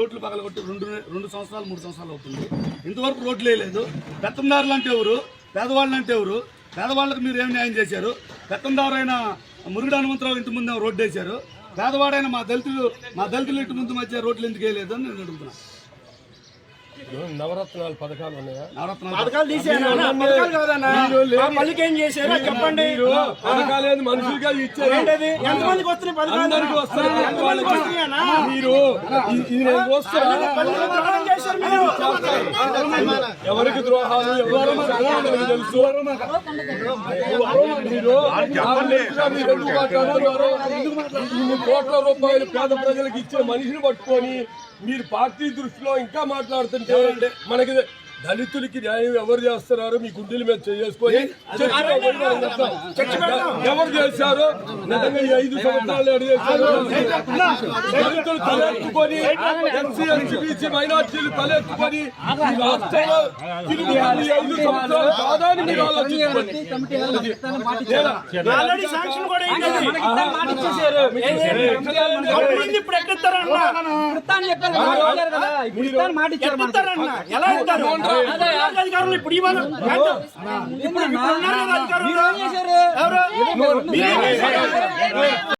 రోడ్లు పగలగొట్టి రెండు రెండు సంవత్సరాలు మూడు సంవత్సరాలు అవుతుంది. ఇంతవరకు రోడ్లు వేయలేదు. పెత్తందారులు అంటే ఎవరు? పేదవాళ్ళు అంటే ఎవరు? పేదవాళ్ళకి మీరు ఏం న్యాయం చేశారు? పెత్తందారైన మురుగుడు హనుమంతరావు ఇంటి ముందు రోడ్డు వేశారు. పేదవాడైన మా దళితులు మా దళితులు ఇంటి ముందు మధ్య రోడ్లు ఎందుకు వేయలేదు అని నేను అడుగుతున్నాను నవరత్నాలు పథకాలు ఉన్నాయా? పథకాలు చెప్పండి. పథకాలు ఏంది? మనుషులుగా ఇచ్చారు ఎంతమందికి వస్తున్నాయి పథకాలు? అందరికీ వస్తాయి. మీరు ఇది- నేను చూస్తా పల్లెలకు ద్రోహం చేశారు మీరు ఎవరికి ద్రోహాలు ఎవరు మనకు తెలుసు కోట్ల రూపాయలు పేద ప్రజలకు ఇచ్చిన మనిషిని పట్టుకొని మీరు పార్టీ దృష్టిలో ఇంకా మాట్లాడుతుంటే మనకి దళితులకి న్యాయం ఎవరు చేస్తున్నారు మీ గుండెల మీద చేసుకొని ఎవరు చేశారు నిజంగా ఈ ఐదు సంవత్సరాలు దళితులు తలెత్తుకొని ఎస్సీ బీసీ మైనార్టీలు తలెత్తుకొని రాష్ట్రంలో తిరుగుతున్న ఐదు సంవత్సరాలు కాదా అని మీరు ఆలోచించుకోండి. ఇప్పుడు ఎక్కడతారన్నా ఎక్కడతారన్నా ఎలా ఇస్తారు అధికారులు ఇప్పుడు ఇవ్వను ఇప్పుడు ఎవరు?